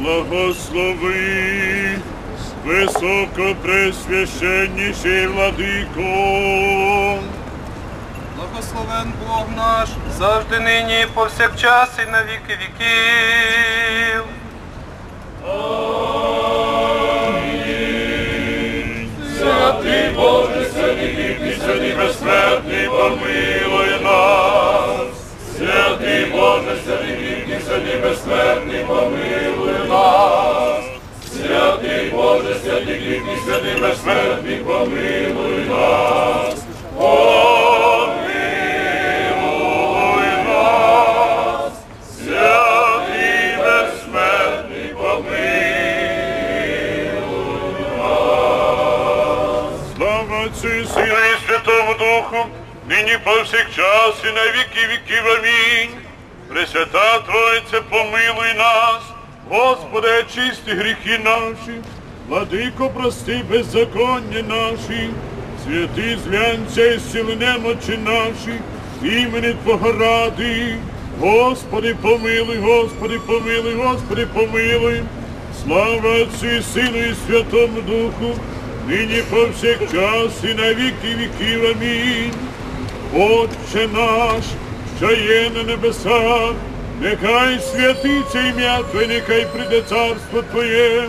Благослови, високопресвященніший владико. Благословен Бог наш, завжди нині, повсякчас і на віки віків. Святий Боже, святий вікний, святий безсмертний, помилуй нас. Святий Боже, святий вікний, святий безсмертний, помилуй Боже, святий вікний, святий безсмертний, помилуй нас. Помилуй нас. Святий безсмертний, помилуй Слава Отцю і і Святому Духу, нині повсякчас і на віки віків. Амінь. Пресвята Тройце, помилуй нас, Господи, очисти гріхи наші, владико, прости беззаконня наші, святи зглянься і сили немочі наші, імені Твого ради. Господи, помилуй, Господи, помилуй, Господи, помилуй. Слава Отцю і Сину і Святому Духу, нині повсякчас і на віки віків. Амінь. Отче наш, що є на небесах, нехай святиться ім'я Твоє, нехай прийде царство Твоє,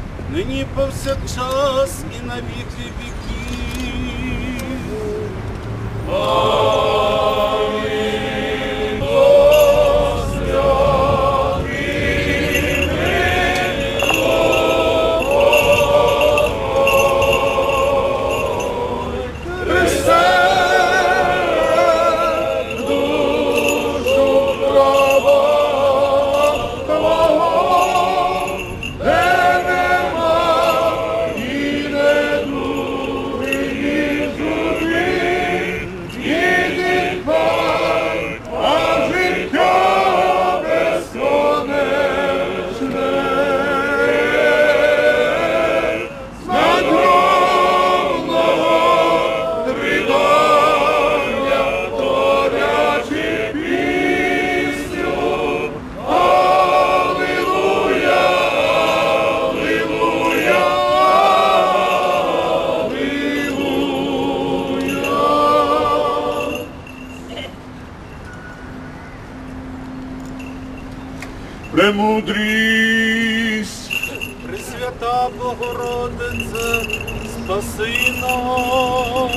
нині повсякчас і на віки віків. Премудрість. Пресвята Богородице, спаси нас.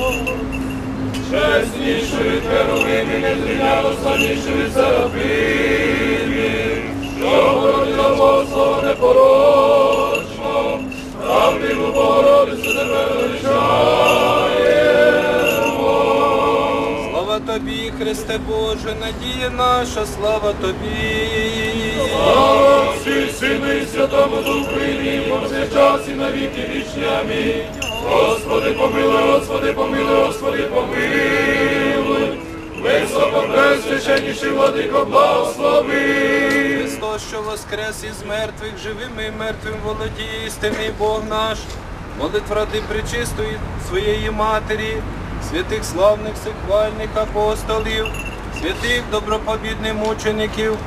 чеснішою керовими, не зрівняно славнішою серафимів, що породила Бога непорочно, правдиву Богородицю тебе величаємо. Слава тобі, Христе Боже, надія наша, слава тобі. Слава Отцю і Сину і Святому Духу, і нині, і на віки вічні. Амінь. Господи, помилуй, Господи, помилуй, Господи, помилуй. Високо пресвященніший владико, благослови. Христос, що воскрес із мертвих, живими і мертвим володіє, істинний Бог наш, молитв ради причистої своєї матері, святих славних сихвальних апостолів, святих добропобідних мучеників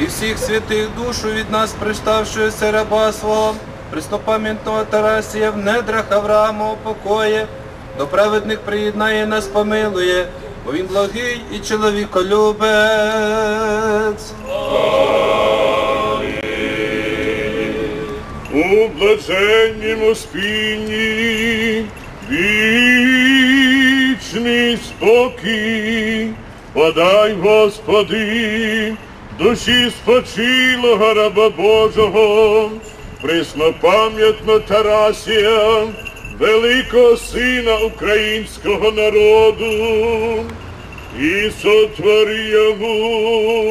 і всіх святих душу від нас приставшогося раба свого, преснопам'ятного Тарасія в недрах Авраамова покоє, до праведних приєднає нас помилує, бо він благий і чоловіколюбець. У блаженнім спінні вічний спокій, подай, Господи, душі спочилого раба Божого, приснопам'ятно Тарасія, великого сина українського народу, і сотвори йому